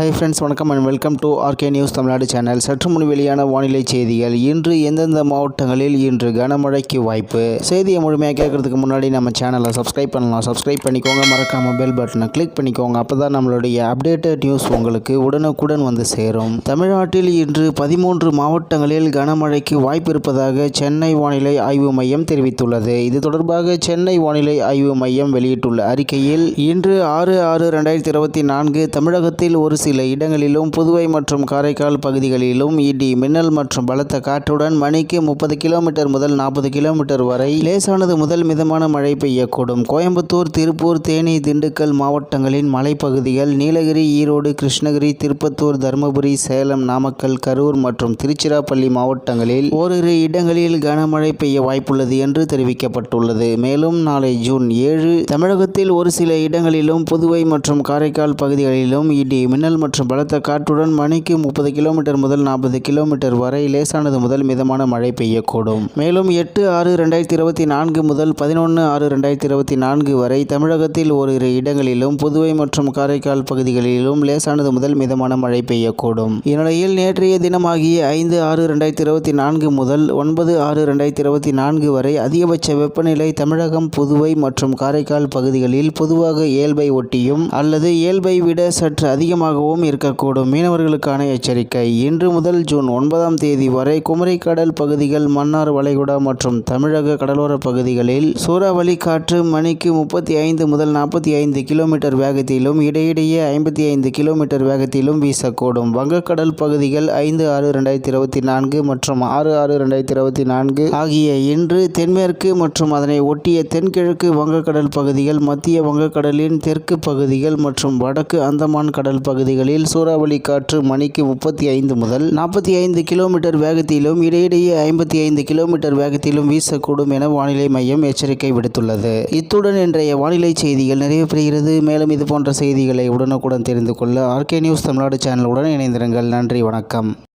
Hi friends வணக்கம் and welcome to RK news Tamil Nadu channel சற்று முன் வெளியான வானிலை செய்திகள். இன்று எந்தெந்த மாவட்டங்களில் இன்று கனமழைக்கு வாய்ப்பு? செய்தியை முழுமையாக கேட்கறதுக்கு முன்னாடி நம்ம சேனலை சப்ஸ்கிரைப் பண்ணலாம். சப்ஸ்கிரைப் பண்ணிக்கோங்க. மறக்காம பெல் பட்டனை கிளிக் பண்ணிக்கோங்க. அப்போ தான் நம்மளுடைய அப்டேட்டட் நியூஸ் உங்களுக்கு உடனுக்குடன் வந்து சேரும். தமிழ்நாட்டில் இன்று பதிமூன்று மாவட்டங்களில் கனமழைக்கு வாய்ப்பு இருப்பதாக சென்னை வானிலை ஆய்வு மையம் தெரிவித்துள்ளது. இது தொடர்பாக சென்னை வானிலை ஆய்வு மையம் வெளியிட்டுள்ள அறிக்கையில் இன்று ஆறு ஆறு ரெண்டாயிரத்தி இருபத்தி நான்கு தமிழகத்தில் ஒரு சில சில இடங்களிலும் புதுவை மற்றும் காரைக்கால் பகுதிகளிலும் இடி மின்னல் மற்றும் பலத்த காற்றுடன் மணிக்கு முப்பது கிலோமீட்டர் முதல் நாற்பது கிலோமீட்டர் வரை லேசானது முதல் மிதமான மழை பெய்யக்கூடும். கோயம்புத்தூர் திருப்பூர் தேனி திண்டுக்கல் மாவட்டங்களின் மலைப்பகுதிகள் நீலகிரி ஈரோடு கிருஷ்ணகிரி திருப்பத்தூர் தருமபுரி சேலம் நாமக்கல் கரூர் மற்றும் திருச்சிராப்பள்ளி மாவட்டங்களில் ஓரிரு இடங்களில் கனமழை பெய்ய வாய்ப்புள்ளது என்று தெரிவிக்கப்பட்டுள்ளது. மேலும் நாளை ஜூன் ஏழு தமிழகத்தில் ஒரு சில இடங்களிலும் புதுவை மற்றும் காரைக்கால் பகுதிகளிலும் இடி மின்னல் மற்றும் பலத்த காற்றுடன் மணிக்கு முப்பது கிலோமீட்டர் முதல் நாற்பது கிலோமீட்டர் வரை லேசானது முதல் மிதமான மழை பெய்யக்கூடும். மேலும் எட்டு ஆறு ரெண்டாயிரத்தி இருபத்தி நான்கு முதல் பதினொன்று ஆறு ரெண்டாயிரத்தி இருபத்தி நான்கு வரை தமிழகத்தில் ஓரிரு இடங்களிலும் புதுவை மற்றும் காரைக்கால் பகுதிகளிலும் லேசானது முதல் மிதமான மழை பெய்யக்கூடும். இந்நிலையில் நேற்றைய தினமாகிய ஐந்து ஆறு ரெண்டாயிரத்தி இருபத்தி நான்கு முதல் ஒன்பது ஆறு ரெண்டாயிரத்தி இருபத்தி நான்கு வரை அதிகபட்ச வெப்பநிலை தமிழகம் புதுவை மற்றும் காரைக்கால் பகுதிகளில் பொதுவாக இயல்பை ஒட்டியும் அல்லது இயல்பை விட சற்று அதிகமாக அதிகமாகவும் இருக்கக்கூடும். மீனவர்களுக்கான எச்சரிக்கை. இன்று முதல் ஜூன் ஒன்பதாம் தேதி வரை குமரிக்கடல் பகுதிகள் மன்னார் வளைகுடா மற்றும் தமிழக கடலோர பகுதிகளில் சூறாவளி காற்று மணிக்கு முப்பத்தி ஐந்து முதல் நாற்பத்தி ஐந்து கிலோமீட்டர் வேகத்திலும் இடையிடையே ஐம்பத்தி ஐந்து கிலோமீட்டர் வேகத்திலும் வீசக்கூடும். வங்கக்கடல் பகுதிகள் ஐந்து ஆறு ரெண்டாயிரத்தி இருபத்தி நான்கு மற்றும் ஆறு ஆறு ரெண்டாயிரத்தி இருபத்தி நான்கு ஆகிய இன்று தென்மேற்கு மற்றும் அதனை ஒட்டிய தென்கிழக்கு வங்கக்கடல் பகுதிகள் மத்திய வங்கக்கடலின் தெற்கு பகுதிகள் மற்றும் வடக்கு அந்தமான் கடல் பகுதி பகுதிகளில் சூறாவளி காற்று மணிக்கு முப்பத்தி ஐந்து முதல் நாற்பத்தி ஐந்து கிலோமீட்டர் வேகத்திலும் இடையிடையே ஐம்பத்தி ஐந்து கிலோமீட்டர் வேகத்திலும் வீசக்கூடும் என வானிலை மையம் எச்சரிக்கை விடுத்துள்ளது. இத்துடன் இன்றைய வானிலை செய்திகள் நிறைவு பெறுகிறது மேலும் இது போன்ற செய்திகளை உடனுக்குடன் தெரிந்து கொள்ள ஆர்கே நியூஸ் தமிழ்நாடு சேனலுடன் இணைந்திருங்கள். நன்றி வணக்கம்.